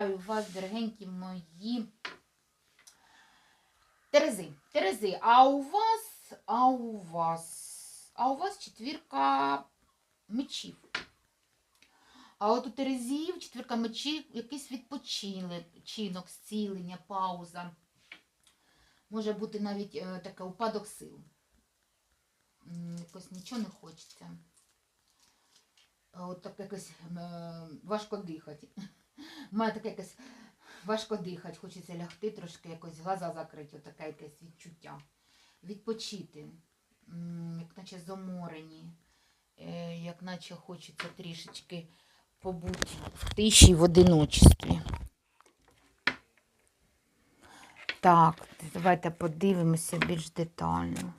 Вітаю вас, дорогенькі мої Терези. Терези, а у вас, а у вас, а у вас четвірка мечів. А от у Терезів четвірка мечів, якийсь відпочинок, зцілення, пауза. Може бути навіть е, таке упадок сил. Якось нічого не хочеться. От так якось е, важко дихати. Мене таке якесь важко дихати, хочеться лягти, трошки якось глаза закриті, отаке якесь відчуття. Відпочити, як наче заморені, е, як наче хочеться трішечки побути в тиші, в одиночестві. Так, давайте подивимося більш детально.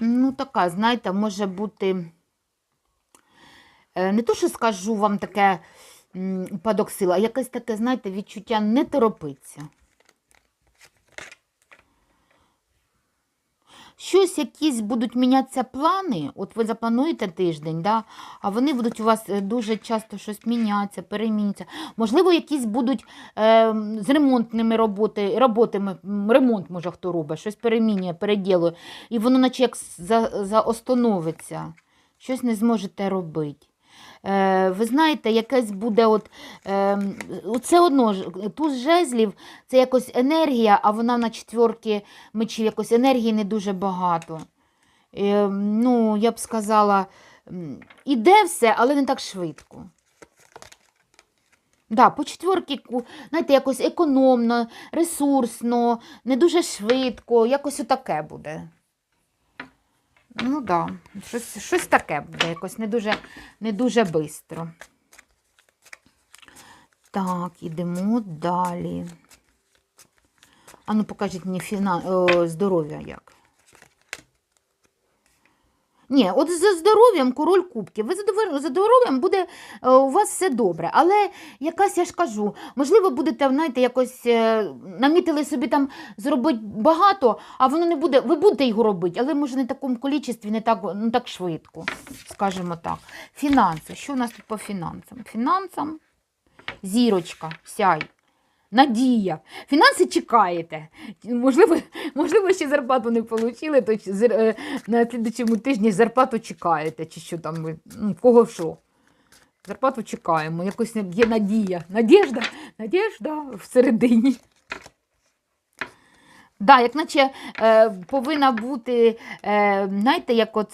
Ну, така, знаєте, може бути. е, Не то, що скажу вам таке падок сила, а якесь таке, знаєте, відчуття не торопиться. Щось, якісь будуть мінятися плани, от ви заплануєте тиждень, да, а вони будуть у вас е, дуже часто щось мінятися, перемінюються. Можливо, якісь будуть е, з ремонтними роботи, роботами, ремонт, може, хто робить, щось перемінює, переділує, і воно наче як за, заостановиться, щось не зможете робити. Е, ви знаєте, якесь буде от, е, це одно туз жезлів, це якось енергія, а вона на четверки мечів, якось енергії не дуже багато. Е, ну, я б сказала, іде все, але не так швидко. Да, по четверки, знаєте, якось економно, ресурсно, не дуже швидко, якось отаке буде. Ну да. щось, щось таке буде, якось не дуже, не дуже швидко. Так, ідемо далі. А ну покажіть мені фіна... здоров'я як. Ні, от за здоров'ям король кубків. Ви за здоров'ям буде е, у вас все добре. Але якась, я ж кажу, можливо, будете, знаєте, якось е, намітили собі там зробити багато, а воно не буде. Ви будете його робити, але може не в такому кількості, не так, не так швидко, скажімо так. Фінанси. Що у нас тут по фінансам? Фінансам зірочка, сяй. Надія. Фінанси чекаєте. Можливо, можливо, ще зарплату не отримали, то е, на слідчому тижні зарплату чекаєте, чи що там ви, ну, кого що. Зарплату чекаємо. Якось є надія. Надіжда, надіжда всередині. Да, як наче е, повинна бути, е, знаєте, як от